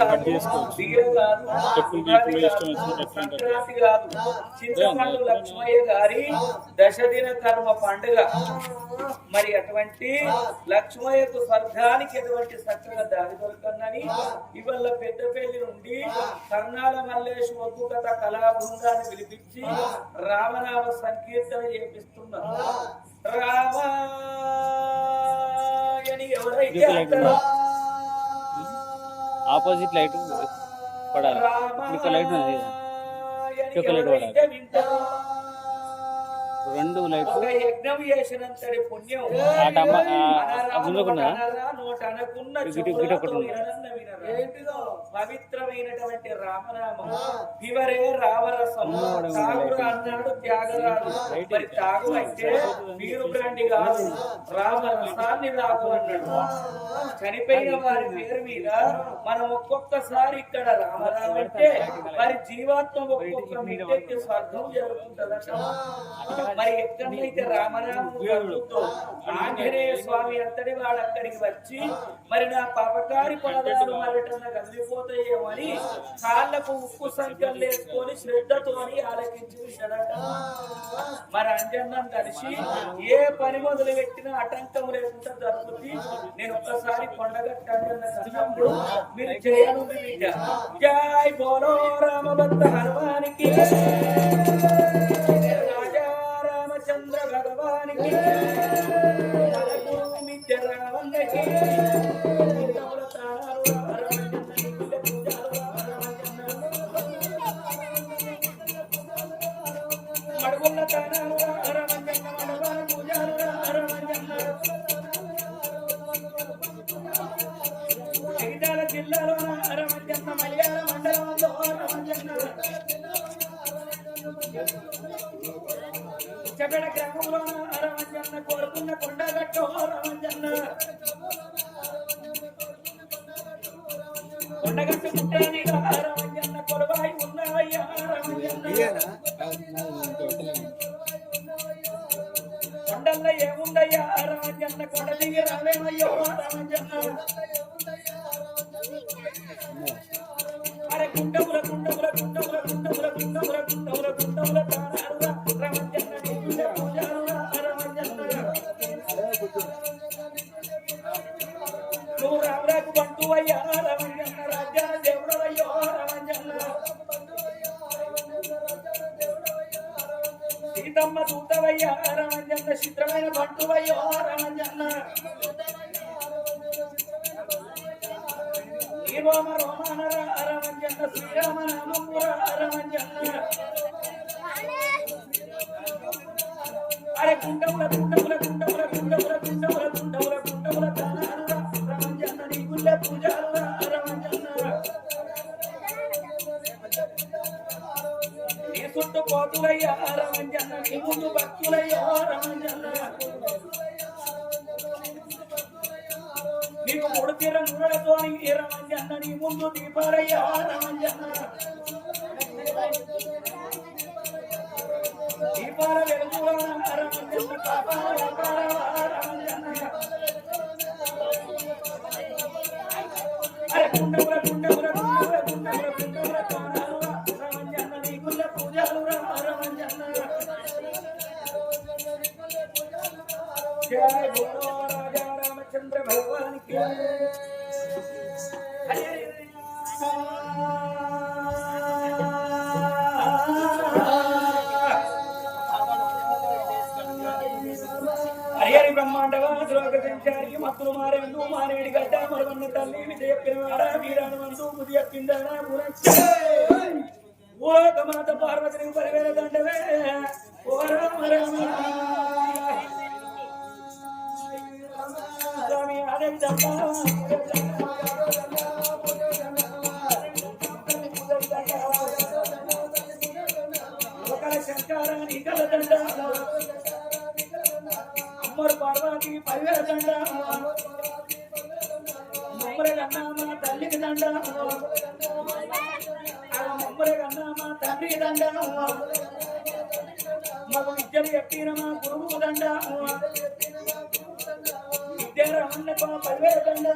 Cut చేసుకోవచ్చు చెప్పులు ఇష్టం చింతపండు లక్ష్మయ్య గారి దశదిన కర్మ పండుగ. మరి అటువంటి లక్ష్మయ్యకు స్వర్గానికి ఎటువంటి చక్కగా దారి దొరకందని ఇవాళ పెద్దపల్లి నుండి కర్ణాల మల్లేష్ ఒగ్గు కథ కళా బృందాన్ని పిలిపించి రామనామ సంకీర్తన చేపిస్తున్నారు. రామాయని ఎవరైతే అంటారో ऑपोजिट लाइट पड़ा है। लाइट नहीं पड़ा है రెండు యజ్ఞం చేసినంతటి పుణ్యం. వినరా. పవిత్రమైనటువంటి రామనామం. వివరే రామరసం తాగుడు అన్నాడు త్యాగరాజు. మరి తాగు అంటే నీరు బ్రాండి కాదు. రామరసాన్ని తాగు అన్నాడు చనిపోయిన వారి పేరు మీద మనం ఒక్కొక్కసారి ఇక్కడ రామరామ అంటే మరి జీవాత్మ ఒక్కొక్క మిట్టెక్కి స్వర్గం జరుగుతుంటదట. మరి ఎక్కడైతే కలుగుతో ఆంజనేయ స్వామి అంతటి వాడు అక్కడికి వచ్చి మరి నా పాపకారి పాదాలు మరటన కదిలిపోతాయేమో అని కాళ్ళకు ఉప్పు సంఖ్యలు వేసుకొని శ్రద్ధతోని ఆలకించి విన్నాడట మరి అంజన్నం కలిసి ఏ పని మొదలు పెట్టినా ఆటంకం లేకుండా జరుగుతుంది నేను ఒక్కసారి కొండగట్ట మీరు చేయనుంది బిడ్డ. జై బోలో రామభక్త హనుమానికి. చెబెడ గ్రామంలో అరవంజన్న కోరుకున్న కొండగట్టు అరవంజన్న. కొండగట్టు పుట్టాని అరవంజన్న కొరవాయి ఉన్నాయ్యా రమంజన్న కొండల్లో ఏముందయ్యా అరవంజన్న కొండ దిగి రావేమయ్యో రమంజన్న అరే కుండముల కుండముల కుండముల కుండముల కుండముల కుండముల కుండముల తానాలురా రమంజన్న నీ పూజారురా రమంజన్న నువ్వు బంటు అయ్యా రమంజన్న రాజ్యాల రమంజన్న సీతమ్మ దూతవయ్యా రమంజన్న చిత్రమైన రమంజన్న ఈ రోమ రోమానర రమంజన్న శ్రీరామ నామపుర రమంజన్న అరే కుండముల కుండముల కుండముల కుండముల కుండముల కుండముల కుండముల నీ పూజారురా నీ చుట్టూ కోతులయ్యా నీ ముందు భక్తులయ్యా రమంజన్న మూడు మురళతో నూనెలతో నీ నీ ముందు దీపాలయ్య రమంజన్న దీపాల రమంజన్న పాపాల రమంజన్న అరే రమంజన్న నీ గుళ్ళ రమంజన్న జయ బోలో రామచంద్ర భగవానికి హరే హరి బ్రహ్మాండవా శ్లోక సంచారి మత్తులు మారేందు మారేడి గడ్డ మరవన్న తల్లి విజయ పిల్లవాడా వీరాను వందు ముది ఎప్పిందారా ఓ మాత పార్వతిని పరివేల దండవే. ఓ రామ రామ. అమ్మరు పార్వతి పరివేల దండ మమ్మరే కన్నామా తల్లికి దండ మమ్మరే కన్నామా తండ్రికి దండ మగ విద్యలు చెప్పిన మా గురువు దండ. విద్యారమన్నప్ప పరివేల దండ.